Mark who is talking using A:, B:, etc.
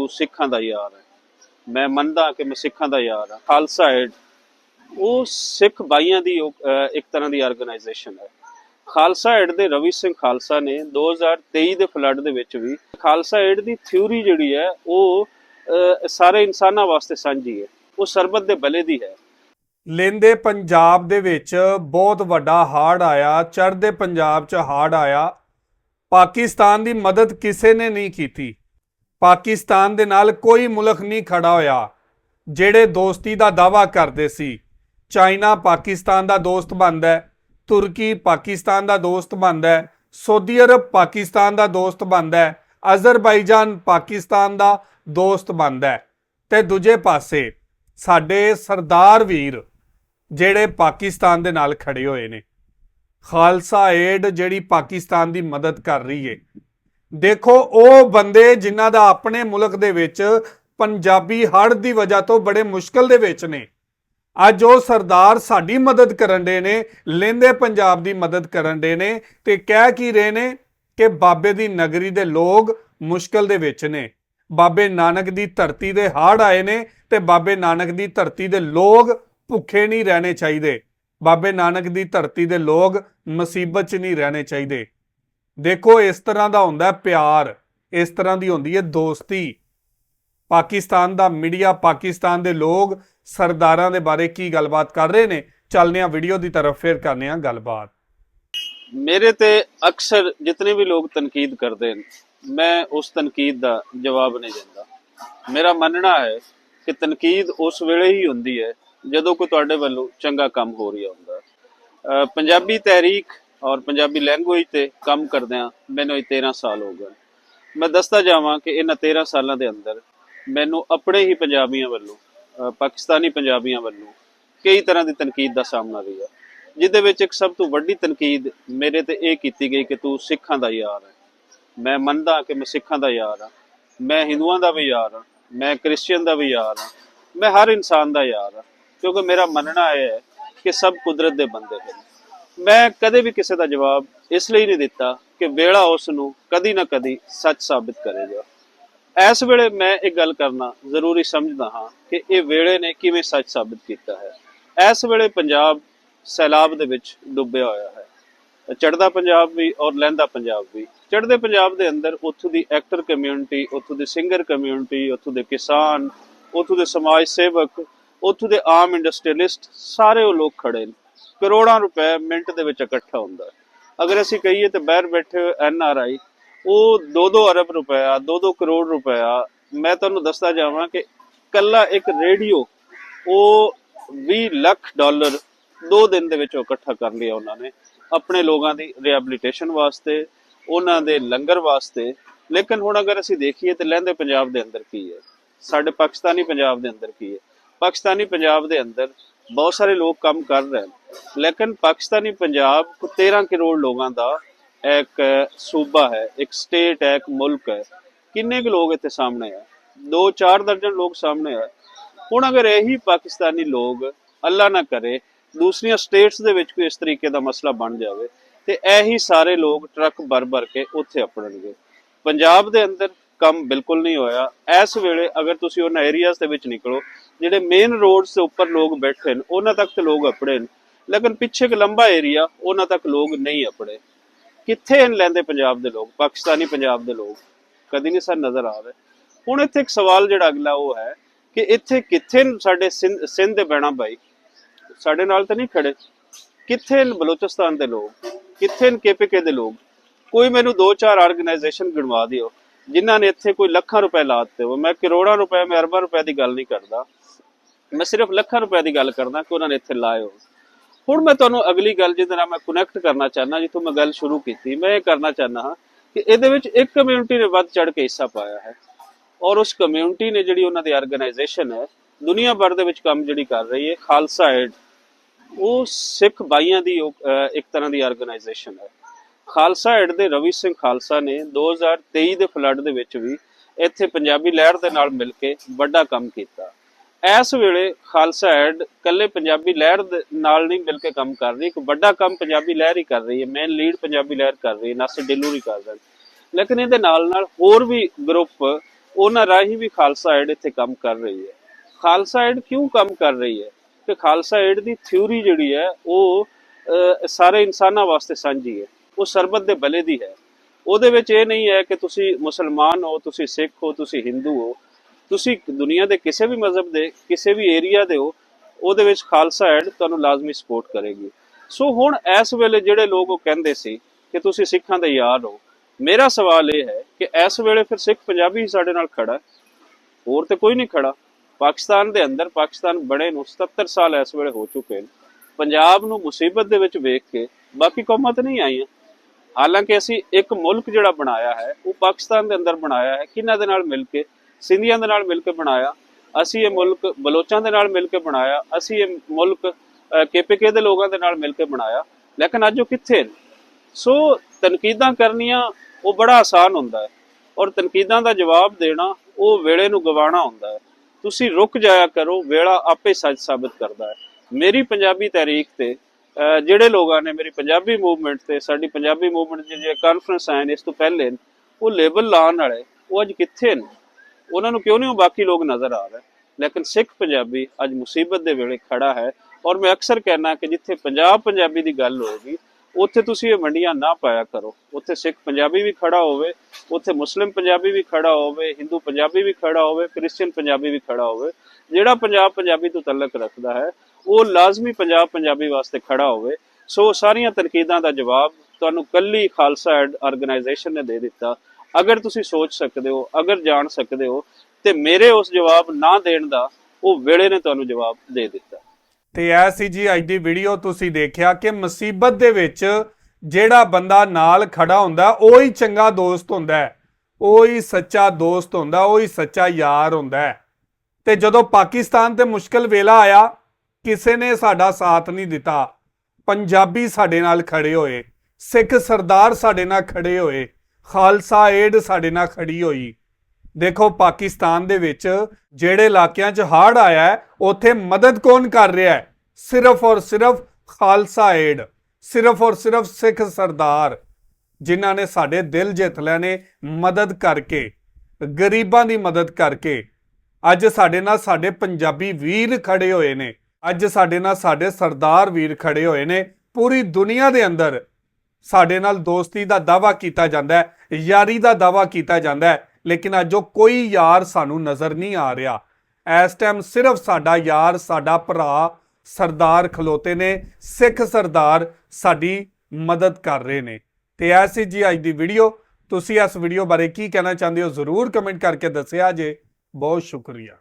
A: ਤੂੰ ਸਿੱਖਾਂ ਦਾ ਯਾਰ ਹੈ। ਮੈਂ ਮੰਨਦਾ ਕਿ ਮੈਂ ਸਿੱਖਾਂ ਦਾ ਯਾਰ ਹਾਂ। ਖਾਲਸਾ ਏਡ ਉਹ ਸਿੱਖ ਭਾਈਆਂ ਦੀ ਇੱਕ ਤਰ੍ਹਾਂ ਦੀ ਆਰਗੇਨਾਈਜੇਸ਼ਨ ਹੈ। ਖਾਲਸਾ ਏਡ ਦੇ ਰਵੀ ਸਿੰਘ ਖਾਲਸਾ ਨੇ 2023 ਦੇ ਫਲੱਡ ਦੇ ਵਿੱਚ ਵੀ ਖਾਲਸਾ ਏਡ ਦੀ ਥਿਊਰੀ ਜਿਹੜੀ ਹੈ, ਉਹ ਸਾਰੇ ਇਨਸਾਨਾਂ ਵਾਸਤੇ ਸਾਂਝੀ ਹੈ। ਉਹ ਸਰਬਤ ਦੇ ਭਲੇ ਦੀ ਹੈ।
B: ਲੈਂਦੇ ਪੰਜਾਬ ਦੇ ਵਿੱਚ ਬਹੁਤ ਵੱਡਾ ਹਾੜ ਆਇਆ, ਚੜ੍ਹਦੇ ਪੰਜਾਬ 'ਚ ਹਾੜ ਆਇਆ। ਪਾਕਿਸਤਾਨ ਦੀ ਮਦਦ ਕਿਸੇ ਨੇ ਨਹੀਂ ਕੀਤੀ। ਪਾਕਿਸਤਾਨ ਦੇ ਨਾਲ ਕੋਈ ਮੁਲਕ ਨਹੀਂ ਖੜਾ ਹੋਇਆ, ਜਿਹੜੇ ਦੋਸਤੀ ਦਾ ਦਾਵਾ ਕਰਦੇ ਸੀ। ਚਾਈਨਾ ਪਾਕਿਸਤਾਨ ਦਾ ਦੋਸਤ ਬਣਦਾ ਹੈ, ਤੁਰਕੀ ਪਾਕਿਸਤਾਨ ਦਾ ਦੋਸਤ ਬਣਦਾ ਹੈ, ਸਾਊਦੀ ਅਰਬ ਪਾਕਿਸਤਾਨ ਦਾ ਦੋਸਤ ਬਣਦਾ ਹੈ, ਅਜ਼ਰਬਾਈਜਾਨ ਪਾਕਿਸਤਾਨ ਦਾ ਦੋਸਤ ਬਣਦਾ ਹੈ। ਤੇ ਦੂਜੇ ਪਾਸੇ ਸਾਡੇ ਸਰਦਾਰ ਵੀਰ, ਜਿਹੜੇ ਪਾਕਿਸਤਾਨ ਦੇ ਨਾਲ ਖੜੇ ਹੋਏ ਨੇ। ਖਾਲਸਾ ਏਡ ਜਿਹੜੀ ਪਾਕਿਸਤਾਨ ਦੀ ਮਦਦ ਕਰ ਰਹੀ ਏ। ਦੇਖੋ, ਉਹ ਬੰਦੇ ਜਿਨ੍ਹਾਂ ਦਾ ਆਪਣੇ ਮੁਲਕ ਦੇ ਵਿੱਚ ਪੰਜਾਬੀ ਹੜ੍ਹ ਦੀ ਵਜ੍ਹਾ ਤੋਂ ਬੜੇ ਮੁਸ਼ਕਲ ਦੇ ਵਿੱਚ ਨੇ। ਅੱਜ ਉਹ ਸਰਦਾਰ ਸਾਡੀ ਮਦਦ ਕਰਨ ਦੇ ਨੇ, ਲੈਂਦੇ ਪੰਜਾਬ ਦੀ ਮਦਦ ਕਰਨ ਦੇ ਨੇ ਤੇ ਕਹਿ ਕੀ ਰਹੇ ਨੇ ਕਿ ਬਾਬੇ ਦੀ ਨਗਰੀ ਦੇ ਲੋਕ ਮੁਸ਼ਕਲ ਦੇ ਵਿੱਚ ਨੇ। ਬਾਬੇ ਨਾਨਕ ਦੀ ਧਰਤੀ ਦੇ ਹੜ੍ਹ ਆਏ ਨੇ ਤੇ ਬਾਬੇ ਨਾਨਕ ਦੀ ਧਰਤੀ ਦੇ ਲੋਕ ਭੁੱਖੇ ਨਹੀਂ ਰਹਿਣੇ ਚਾਹੀਦੇ। ਬਾਬੇ ਨਾਨਕ ਦੀ ਧਰਤੀ ਦੇ ਲੋਕ ਮੁਸੀਬਤ 'ਚ ਨਹੀਂ ਰਹਿਣੇ ਚਾਹੀਦੇ। ਦੇਖੋ, ਇਸ ਤਰ੍ਹਾਂ ਦਾ ਹੁੰਦਾ ਪਿਆਰ, ਇਸ ਤਰ੍ਹਾਂ ਦੀ ਹੁੰਦੀ ਹੈ ਦੋਸਤੀ। ਪਾਕਿਸਤਾਨ ਦਾ ਮੀਡੀਆ, ਪਾਕਿਸਤਾਨ ਦੇ ਲੋਕ ਸਰਦਾਰਾਂ ਦੇ ਬਾਰੇ ਕੀ ਗੱਲਬਾਤ ਕਰ ਰਹੇ ਨੇ? ਚੱਲਦੇ ਹਾਂ ਵੀਡੀਓ ਦੀ ਤਰਫ, ਫਿਰ ਕਰਨੇ ਆ ਗੱਲਬਾਤ।
A: ਮੇਰੇ ਤੇ ਅਕਸਰ ਜਿਤਨੇ ਵੀ ਲੋਕ ਤਨਕੀਦ ਕਰਦੇ ਨੇ, ਮੈਂ ਉਸ ਤਨਕੀਦ ਦਾ ਜਵਾਬ ਨਹੀਂ ਦਿੰਦਾ। ਮੇਰਾ ਮੰਨਣਾ ਹੈ ਕਿ ਤਨਕੀਦ ਉਸ ਵੇਲੇ ਹੀ ਹੁੰਦੀ ਹੈ ਜਦੋਂ ਕੋਈ ਤੁਹਾਡੇ ਵੱਲੋਂ ਚੰਗਾ ਕੰਮ ਹੋ ਰਿਹਾ ਹੁੰਦਾ। ਅਹ ਪੰਜਾਬੀ ਤਹਿਰੀਕ ਔਰ ਪੰਜਾਬੀ ਲੈਂਗੁਏਜ ਤੇ ਕੰਮ ਕਰਦਿਆਂ ਮੈਨੂੰ ਇਹ 13 ਸਾਲ ਹੋ ਗਏ। ਮੈਂ ਦੱਸਦਾ ਜਾਵਾਂ ਕਿ ਇਹਨਾਂ 13 ਸਾਲਾਂ ਦੇ ਅੰਦਰ ਮੈਨੂੰ ਆਪਣੇ ਹੀ ਪੰਜਾਬੀਆਂ ਵੱਲੋਂ ਪਾਕਿਸਤਾਨੀ ਪੰਜਾਬੀਆਂ ਵੱਲੋਂ ਕਈ ਤਰ੍ਹਾਂ ਦੀ ਤਨਕੀਦ ਦਾ ਸਾਹਮਣਾ ਰਿਹਾ ਜਿਹਦੇ ਵਿੱਚ ਇੱਕ ਸਭ ਤੋਂ ਵੱਡੀ ਤਨਕੀਦ ਮੇਰੇ ਤੇ ਇਹ ਕੀਤੀ ਗਈ ਕਿ ਤੂੰ ਸਿੱਖਾਂ ਦਾ ਯਾਰ ਹੈ। ਮੈਂ ਮੰਨਦਾ ਕਿ ਮੈਂ ਸਿੱਖਾਂ ਦਾ ਯਾਰ ਹਾਂ। ਮੈਂ ਹਿੰਦੂਆਂ ਦਾ ਵੀ ਯਾਰ ਹਾਂ। ਮੈਂ ਕ੍ਰਿਸਚੀਅਨ ਦਾ ਵੀ ਯਾਰ ਹਾਂ। ਮੈਂ ਹਰ ਇਨਸਾਨ ਦਾ ਯਾਰ ਹਾਂ। ਕਿਉਂਕਿ ਮੇਰਾ ਮੰਨਣਾ ਇਹ ਹੈ ਕਿ ਸਭ ਕੁਦਰਤ ਦੇ ਬੰਦੇ ਹਨ। ਮੈਂ ਕਦੇ ਵੀ ਕਿਸੇ ਦਾ ਜਵਾਬ ਇਸ ਲਈ ਨਹੀਂ ਦਿੱਤਾ ਕਿ ਵੇਲਾ ਉਸ ਨੂੰ ਕਦੀ ਨਾ ਕਦੀ ਸੱਚ ਸਾਬਿਤ ਕਰੇਗਾ। ਇਸ ਵੇਲੇ ਮੈਂ ਇਹ ਗੱਲ ਕਰਨਾ ਜ਼ਰੂਰੀ ਸਮਝਦਾ ਹਾਂ ਕਿ ਇਹ ਵੇਲੇ ਨੇ ਕਿਵੇਂ ਸੱਚ ਸਾਬਿਤ ਕੀਤਾ ਹੈ। ਇਸ ਵੇਲੇ ਪੰਜਾਬ ਸੈਲਾਬ ਦੇ ਵਿੱਚ ਡੁੱਬਿਆ ਹੋਇਆ ਹੈ। ਚੜਦਾ ਪੰਜਾਬ ਵੀ ਔਰ ਲਹਿੰਦਾ ਪੰਜਾਬ ਵੀ। ਚੜਦੇ ਪੰਜਾਬ ਦੇ ਅੰਦਰ ਉੱਥੋਂ ਦੀ ਐਕਟਰ ਕਮਿਊਨਿਟੀ ਉੱਥੋਂ ਦੀ ਸਿੰਗਰ ਕਮਿਊਨਿਟੀ ਉੱਥੋਂ ਦੇ ਕਿਸਾਨ, ਉੱਥੋਂ ਦੇ ਸਮਾਜ ਸੇਵਕ, ਉੱਥੋਂ ਦੇ ਆਮ ਇੰਡਸਟਰੀਅਲਿਸਟ ਸਾਰੇ ਉਹ ਲੋਕ ਖੜੇ ਨੇ। ਕਰੋੜਾਂ ਰੁਪਏ ਮਿੰਟ ਦੇ ਵਿੱਚ ਇਕੱਠਾ ਹੁੰਦਾ ਅਗਰ ਅਸੀਂ ਕਹੀਏ ਤੇ ਬਾਹਰ ਬੈਠੇ ਐਨ ਆਰ ਆਈ, ਉਹ 2-2 ਅਰਬ ਰੁਪਇਆ 2-2 ਕਰੋੜ ਰੁਪਇਆ ਮੈਂ ਤੁਹਾਨੂੰ ਦੱਸਦਾ ਜਾਵਾਂ ਕਿ ਕੱਲਾ ਇੱਕ ਰੇਡੀਓ, ਉਹ 20 ਲੱਖ ਡਾਲਰ ਦੋ ਦਿਨ ਦੇ ਵਿੱਚ ਇਕੱਠਾ ਕਰ ਲਿਆ ਉਹਨਾਂ ਨੇ, ਆਪਣੇ ਲੋਕਾਂ ਦੀ ਰਿਹੈਬਿਲਿਟੇਸ਼ਨ ਵਾਸਤੇ, ਉਹਨਾਂ ਦੇ ਲੰਗਰ ਵਾਸਤੇ। ਲੇਕਿਨ ਹੁਣ ਅਗਰ ਅਸੀਂ ਦੇਖੀਏ ਤੇ ਲਹਿੰਦੇ ਪੰਜਾਬ ਦੇ ਅੰਦਰ ਕੀ ਹੈ? ਸਾਡੇ ਪਾਕਿਸਤਾਨੀ ਪੰਜਾਬ ਦੇ ਅੰਦਰ ਕੀ ਹੈ? ਪਾਕਿਸਤਾਨੀ ਪੰਜਾਬ ਦੇ ਅੰਦਰ ਬਹੁਤ ਸਾਰੇ ਲੋਕ ਕੰਮ ਕਰ ਰਹੇ ਨੇ। ਲੇਕਿਨ ਪਾਕਿਸਤਾਨੀ ਪੰਜਾਬ ਕੋ 13 ਕਰੋੜ ਲੋਕਾਂ ਦਾ ਇੱਕ ਸੂਬਾ ਹੈ, ਇੱਕ ਸਟੇਟ ਹੈ, ਇੱਕ ਮੁਲਕ ਹੈ। ਕਿੰਨੇ ਕੁ ਲੋਕ ਇੱਥੇ ਸਾਹਮਣੇ ਆ? ਦੋ ਚਾਰ ਦਰਜਨ ਲੋਕ ਸਾਹਮਣੇ ਆ। ਹੁਣ ਅਗਰ ਇਹੀ ਪਾਕਿਸਤਾਨੀ ਲੋਕ ਅੱਲਾ ਨਾ ਕਰੇ, ਦੂਸਰੀਆਂ ਸਟੇਟਸ ਦੇ ਵਿੱਚ ਕੋਈ ਇਸ ਤਰੀਕੇ ਦਾ ਮਸਲਾ ਬਣ ਜਾਵੇ, ਤੇ ਇਹੀ ਸਾਰੇ ਲੋਕ ਟਰੱਕ ਭਰ-ਭਰ ਕੇ ਉੱਥੇ ਆਪਣਨਗੇ। ਪੰਜਾਬ ਦੇ ਅੰਦਰ ਕੰਮ ਬਿਲਕੁਲ ਨਹੀਂ ਹੋਇਆ। ਇਸ ਵੇਲੇ ਅਗਰ ਤੁਸੀਂ ਉਹਨਾਂ ਏਰੀਆਜ਼ ਦੇ ਵਿੱਚ ਨਿਕਲੋ, ਜਿਹੜੇ ਮੇਨ ਰੋਡਸ ਦੇ ਉੱਪਰ ਲੋਕ ਬੈਠੇ ਨੇ, ਉਹਨਾਂ ਤੱਕ ਤੇ ਲੋਕ ਅਪੜੇ ਨੇ। ਲੇਕਿਨ ਪਿੱਛੇ ਇੱਕ ਲੰਬਾ ਏਰੀਆ, ਉਹਨਾਂ ਤੱਕ ਲੋਕ ਨਹੀਂ ਅਪੜੇ ਕਿੱਥੇ ਹਨ ਲੈਂਦੇ ਪੰਜਾਬ ਦੇ ਲੋਕ? ਪਾਕਿਸਤਾਨੀ ਪੰਜਾਬ ਦੇ ਲੋਕ। ਕਦੀ ਨਹੀਂ ਸਰ ਨਜ਼ਰ ਆ ਰਹੇ। ਹੁਣ ਇੱਥੇ ਇੱਕ ਸਵਾਲ ਜਿਹੜਾ ਅਗਲਾ ਉਹ ਹੈ ਕਿ ਇੱਥੇ ਕਿੱਥੇ ਸਾਡੇ ਸਿੰਧ ਦੇ ਬਹਿਣਾ ਭਾਈ ਸਾਡੇ ਨਾਲ ਤਾਂ ਨਹੀਂ ਖੜੇ। ਕਿੱਥੇ ਬਲੋਚਿਸਤਾਨ ਦੇ ਲੋਕ? ਕਿੱਥੇ ਕੇਪੀਕੇ ਦੇ ਲੋਕ? ਕੋਈ ਮੈਨੂੰ ਦੋ ਚਾਰ ਆਰਗੇਨਾਈਜੇਸ਼ਨ ਗਿਣਵਾ ਦਿਓ, ਜਿਨ੍ਹਾਂ ਨੇ ਇੱਥੇ ਕੋਈ ਲੱਖਾਂ ਰੁਪਏ ਲਾ ਦਿੱਤੇ ਹੋ ਮੈਂ ਕਰੋੜਾਂ ਰੁਪਏ, ਮੈਂ ਅਰਬਾਂ ਰੁਪਏ ਦੀ ਗੱਲ ਨਹੀਂ ਕਰਦਾ। ਮੈਂ ਸਿਰਫ ਲੱਖਾਂ ਰੁਪਏ ਦੀ ਗੱਲ ਕਰਦਾ ਕਿ ਉਹਨਾਂ ਨੇ ਇੱਥੇ ਲਾਏ ਹੋ ਹੁਣ ਮੈਂ ਤੁਹਾਨੂੰ ਅਗਲੀ ਗੱਲ ਜਿਹਦੇ ਨਾਲ ਮੈਂ ਕਨੈਕਟ ਕਰਨਾ ਚਾਹਨਾ ਜਿੱਥੋਂ ਮੈਂ ਗੱਲ ਸ਼ੁਰੂ ਕੀਤੀ, ਮੈਂ ਇਹ ਕਰਨਾ ਚਾਹਨਾ ਹਾਂ ਕਿ ਇਹਦੇ ਵਿੱਚ ਇੱਕ ਕਮਿਊਨਿਟੀ ਨੇ ਵੱਧ ਚੜ ਕੇ ਹਿੱਸਾ ਪਾਇਆ ਹੈ ਔਰ ਉਸ ਕਮਿਊਨਿਟੀ ਨੇ ਜਿਹੜੀ ਉਹਨਾਂ ਦੀ ਆਰਗੇਨਾਈਜੇਸ਼ਨ ਹੈ, ਦੁਨੀਆ ਭਰ ਦੇ ਵਿੱਚ ਕੰਮ ਜਿਹੜੀ ਕਰ ਰਹੀ ਹੈ, ਖਾਲਸਾ ਏਡ ਉਹ ਸਿੱਖ ਬਾਈਆਂ ਦੀ ਇੱਕ ਤਰ੍ਹਾਂ ਦੀ ਆਰਗੇਨਾਈਜੇਸ਼ਨ ਹੈ। ਖਾਲਸਾ ਏਡ ਦੇ ਰਵੀ ਸਿੰਘ ਖਾਲਸਾ ਨੇ 2023 ਦੇ ਫਲੱਡ ਦੇ ਵਿੱਚ ਵੀ ਇੱਥੇ ਪੰਜਾਬੀ ਲਹਿਰ ਦੇ ਨਾਲ ਮਿਲ ਕੇ ਵੱਡਾ ਕੰਮ ਕੀਤਾ। ਇਸ ਵੇਲੇ ਖਾਲਸਾ ਐਡ ਕੱਲੇ ਪੰਜਾਬੀ ਲਹਿਰ ਦੇ ਨਾਲ ਨਹੀਂ ਮਿਲ ਕੇ ਕੰਮ ਕਰ ਰਹੀ, ਇੱਕ ਵੱਡਾ ਕੰਮ ਪੰਜਾਬੀ ਲਹਿਰ ਹੀ ਕਰ ਰਹੀ ਹੈ ਮੇਨ ਲੀਡ ਪੰਜਾਬੀ ਲਹਿਰ ਕਰ ਰਹੀ ਹੈ, ਨਾਸਿਰ ਢਿੱਲੋਂ ਹੀ ਕਰ ਰਹੇ ਲੇਕਿਨ ਇਹਦੇ ਨਾਲ ਨਾਲ ਹੋਰ ਵੀ ਗਰੁੱਪ ਉਹਨਾਂ ਰਾਹੀਂ ਵੀ ਖਾਲਸਾ ਐਡ ਇੱਥੇ ਕੰਮ ਕਰ ਰਹੀ ਹੈ। ਖਾਲਸਾ ਐਡ ਕਿਉਂ ਕੰਮ ਕਰ ਰਹੀ ਹੈ? ਕਿ ਖਾਲਸਾ ਏਡ ਦੀ ਥਿਊਰੀ ਜਿਹੜੀ ਹੈ, ਉਹ ਸਾਰੇ ਇਨਸਾਨਾਂ ਵਾਸਤੇ ਸਾਂਝੀ ਹੈ। ਉਹ ਸਰਬਤ ਦੇ ਭਲੇ ਦੀ ਹੈ। ਉਹਦੇ ਵਿੱਚ ਇਹ ਨਹੀਂ ਹੈ ਕਿ ਤੁਸੀਂ ਮੁਸਲਮਾਨ ਹੋ, ਤੁਸੀਂ ਸਿੱਖ ਹੋ, ਤੁਸੀਂ ਹਿੰਦੂ ਹੋ। ਤੁਸੀਂ ਦੁਨੀਆ ਦੇ ਕਿਸੇ ਵੀ ਮਜ਼ਹਬ ਦੇ, ਕਿਸੇ ਵੀ ਏਰੀਆ ਦੇ ਹੋ, ਉਹਦੇ ਵਿੱਚ ਖਾਲਸਾ ਐਡ ਤੁਹਾਨੂੰ ਲਾਜ਼ਮੀ ਸਪੋਰਟ ਕਰੇਗੀ। ਸੋ ਹੁਣ ਇਸ ਵੇਲੇ ਜਿਹੜੇ ਲੋਕ ਉਹ ਕਹਿੰਦੇ ਸੀ ਕਿ ਤੁਸੀਂ ਸਿੱਖਾਂ ਦੇ ਯਾਰ ਹੋ, ਮੇਰਾ ਸਵਾਲ ਇਹ ਹੈ ਕਿ ਇਸ ਵੇਲੇ ਫਿਰ ਸਿੱਖ ਪੰਜਾਬੀ ਹੀ ਸਾਡੇ ਨਾਲ ਖੜਾ ਹੋਰ ਤੇ ਕੋਈ ਨਹੀਂ ਖੜਾ। ਪਾਕਿਸਤਾਨ ਦੇ ਅੰਦਰ, ਪਾਕਿਸਤਾਨ ਬਣੇ ਨੂੰ 77 ਸਾਲ ਇਸ ਵੇਲੇ ਹੋ ਚੁੱਕੇ ਨੇ। ਪੰਜਾਬ ਨੂੰ ਮੁਸੀਬਤ ਦੇ ਵਿੱਚ ਵੇਖ ਕੇ ਬਾਕੀ ਕੌਮਾਂ ਤੇ ਨਹੀਂ ਆਈਆਂ। ਹਾਲਾਂਕਿ ਅਸੀਂ ਇੱਕ ਮੁਲਕ ਜਿਹੜਾ ਬਣਾਇਆ ਹੈ, ਉਹ ਪਾਕਿਸਤਾਨ ਦੇ ਅੰਦਰ ਬਣਾਇਆ ਹੈ, ਕਿਹਨਾਂ ਦੇ ਨਾਲ ਮਿਲ ਕੇ? ਸਿੰਧੀਆਂ ਦੇ ਨਾਲ ਮਿਲ ਕੇ ਬਣਾਇਆ, ਅਸੀਂ ਇਹ ਮੁਲਕ ਬਲੋਚਾਂ ਦੇ ਨਾਲ ਮਿਲ ਕੇ ਬਣਾਇਆ, ਅਸੀਂ ਇਹ ਮੁਲਕ ਕੇਪੀਕੇ ਦੇ ਲੋਕਾਂ ਦੇ ਨਾਲ ਮਿਲ ਕੇ ਬਣਾਇਆ, ਲੇਕਿਨ ਅੱਜ ਉਹ ਕਿੱਥੇ ਨੇ? ਸੋ ਤਨਕੀਦਾਂ ਕਰਨੀਆਂ, ਉਹ ਬੜਾ ਆਸਾਨ ਹੁੰਦਾ ਹੈ ਔਰ ਤਨਕੀਦਾਂ ਦਾ ਜਵਾਬ ਦੇਣਾ, ਉਹ ਵੇਲੇ ਨੂੰ ਗਵਾਣਾ ਹੁੰਦਾ ਹੈ। ਤੁਸੀਂ ਰੁਕ ਜਾਇਆ ਕਰੋ, ਵੇਲਾ ਆਪੇ ਸੱਚ ਸਾਬਤ ਕਰਦਾ ਹੈ। ਮੇਰੀ ਪੰਜਾਬੀ ਤਾਰੀਖ ਤੇ ਜਿਹੜੇ ਲੋਕਾਂ ਨੇ ਮੇਰੀ ਪੰਜਾਬੀ ਮੂਵਮੈਂਟ ਤੇ, ਸਾਡੀ ਪੰਜਾਬੀ ਮੂਵਮੈਂਟ ਜਿਹੜੇ ਕਾਨਫਰੰਸ ਆਏ ਨੇ, ਇਸ ਤੋਂ ਪਹਿਲੇ ਉਹ ਲੇਬਲ ਲਾਉਣ ਵਾਲੇ, ਉਹ ਅੱਜ ਕਿੱਥੇ ਨੇ? ਉਹਨਾਂ ਨੂੰ ਕਿਉਂ ਨਹੀਂ, ਉਹ ਬਾਕੀ ਲੋਕ ਨਜ਼ਰ ਆ ਰਹੇ ਲੇਕਿਨ ਸਿੱਖ ਪੰਜਾਬੀ ਅੱਜ ਮੁਸੀਬਤ ਦੇ ਵੇਲੇ ਖੜਾ ਹੈ ਔਰ ਮੈਂ ਅਕਸਰ ਕਹਿਣਾ ਕਿ ਜਿੱਥੇ ਪੰਜਾਬ ਪੰਜਾਬੀ ਦੀ ਗੱਲ ਹੋਵੇਗੀ ਉੱਥੇ ਤੁਸੀਂ ਇਹ ਮੰਡੀਆਂ ਨਾ ਪਾਇਆ ਕਰੋ। ਉੱਥੇ ਸਿੱਖ ਪੰਜਾਬੀ ਵੀ ਖੜਾ ਹੋਵੇ, ਉੱਥੇ ਮੁਸਲਿਮ ਪੰਜਾਬੀ ਵੀ ਖੜਾ ਹੋਵੇ, ਹਿੰਦੂ ਪੰਜਾਬੀ ਵੀ ਖੜਾ ਹੋਵੇ, ਕ੍ਰਿਸਚੀਅਨ ਪੰਜਾਬੀ ਵੀ ਖੜਾ ਹੋਵੇ, ਜਿਹੜਾ ਪੰਜਾਬ ਪੰਜਾਬੀ ਤੋਂ ਤਲਕ ਰੱਖਦਾ ਹੈ, ਉਹ ਲਾਜ਼ਮੀ ਪੰਜਾਬ ਪੰਜਾਬੀ ਵਾਸਤੇ ਖੜਾ ਹੋਵੇ। ਸੋ ਸਾਰੀਆਂ ਤਨਕੀਦਾਂ ਦਾ ਜਵਾਬ ਤੁਹਾਨੂੰ ਕੱਲੀ ਖਾਲਸਾ ਐਡ ਆਰਗੇਨਾਈਜੇਸ਼ਨ ਨੇ ਦੇ ਦਿੱਤਾ। ਅਗਰ ਤੁਸੀਂ ਸੋਚ ਸਕਦੇ ਹੋ, ਅਗਰ ਜਾਣ ਸਕਦੇ ਹੋ, ਤੇ ਮੇਰੇ ਉਸ ਜਵਾਬ ਨਾ ਦੇਣ ਦਾ ਉਹ ਵੇਲੇ ਨੇ ਤੁਹਾਨੂੰ ਜਵਾਬ ਦੇ ਦਿੱਤਾ।
B: ਤੇ ਇਹ ਸੀ ਜੀ ਅੱਜ ਦੀ ਵੀਡੀਓ, ਤੁਸੀਂ ਦੇਖਿਆ ਕਿ ਮੁਸੀਬਤ ਦੇ ਵਿੱਚ ਜਿਹੜਾ ਬੰਦਾ ਨਾਲ ਖੜਾ ਹੁੰਦਾ, ਉਹ ਹੀ ਚੰਗਾ ਦੋਸਤ ਹੁੰਦਾ ਉਹ ਹੀ ਸੱਚਾ ਦੋਸਤ ਹੁੰਦਾ, ਉਹ ਹੀ ਸੱਚਾ ਯਾਰ ਹੁੰਦਾ ਤੇ ਜਦੋਂ ਪਾਕਿਸਤਾਨ ਤੇ ਮੁਸ਼ਕਲ ਵੇਲਾ ਆਇਆ, ਕਿਸੇ ਨੇ ਸਾਡਾ ਸਾਥ ਨਹੀਂ ਦਿੱਤਾ। ਪੰਜਾਬੀ ਸਾਡੇ ਨਾਲ ਖੜੇ ਹੋਏ, ਸਿੱਖ ਸਰਦਾਰ ਸਾਡੇ ਨਾਲ ਖੜੇ ਹੋਏ ਖਾਲਸਾ ਏਡ ਸਾਡੇ ਨਾਲ ਖੜੀ ਹੋਈ। ਦੇਖੋ ਪਾਕਿਸਤਾਨ ਦੇ ਵਿੱਚ ਜਿਹੜੇ ਇਲਾਕਿਆਂ 'ਚ ਹੜ੍ਹ ਆਇਆ ਹੈ, ਉੱਥੇ ਮਦਦ ਕੌਣ ਕਰ ਰਿਹਾ ਹੈ? ਸਿਰਫ ਔਰ ਸਿਰਫ ਖਾਲਸਾ ਏਡ, ਸਿਰਫ ਔਰ ਸਿਰਫ ਸਿੱਖ ਸਰਦਾਰ, ਜਿਨ੍ਹਾਂ ਨੇ ਸਾਡੇ ਦਿਲ ਜਿੱਤ ਲਏ ਨੇ ਮਦਦ ਕਰਕੇ, ਗਰੀਬਾਂ ਦੀ ਮਦਦ ਕਰਕੇ। ਅੱਜ ਸਾਡੇ ਨਾਲ ਸਾਡੇ ਪੰਜਾਬੀ ਵੀਰ ਖੜੇ ਹੋਏ ਨੇ, ਅੱਜ ਸਾਡੇ ਨਾਲ ਸਾਡੇ ਸਰਦਾਰ ਵੀਰ ਖੜੇ ਹੋਏ ਨੇ। ਪੂਰੀ ਦੁਨੀਆ ਦੇ ਅੰਦਰ ਸਾਡੇ ਨਾਲ ਦੋਸਤੀ ਦਾ ਦਾਵਾ ਕੀਤਾ ਜਾਂਦਾ ਹੈ, ਯਾਰੀ ਦਾ ਦਾਵਾ ਕੀਤਾ ਜਾਂਦਾ ਹੈ, ਲੇਕਿਨ ਅੱਜ ਉਹ ਕੋਈ ਯਾਰ ਸਾਨੂੰ ਨਜ਼ਰ ਨਹੀਂ ਆ ਰਿਹਾ। ਇਸ ਟਾਈਮ ਸਿਰਫ ਸਾਡਾ ਯਾਰ, ਸਾਡਾ ਭਰਾ ਸਰਦਾਰ ਖਲੋਤੇ ਨੇ, ਸਿੱਖ ਸਰਦਾਰ ਸਾਡੀ ਮਦਦ ਕਰ ਰਹੇ ਨੇ। ਤੇ ਐਸੀ ਜੀ ਅੱਜ ਦੀ ਵੀਡੀਓ ਤੁਸੀਂ ਇਸ ਵੀਡੀਓ ਬਾਰੇ ਕੀ ਕਹਿਣਾ ਚਾਹੁੰਦੇ ਹੋ, ਜ਼ਰੂਰ ਕਮੈਂਟ ਕਰਕੇ ਦੱਸਿਆ ਜੇ। ਬਹੁਤ ਸ਼ੁਕਰੀਆ।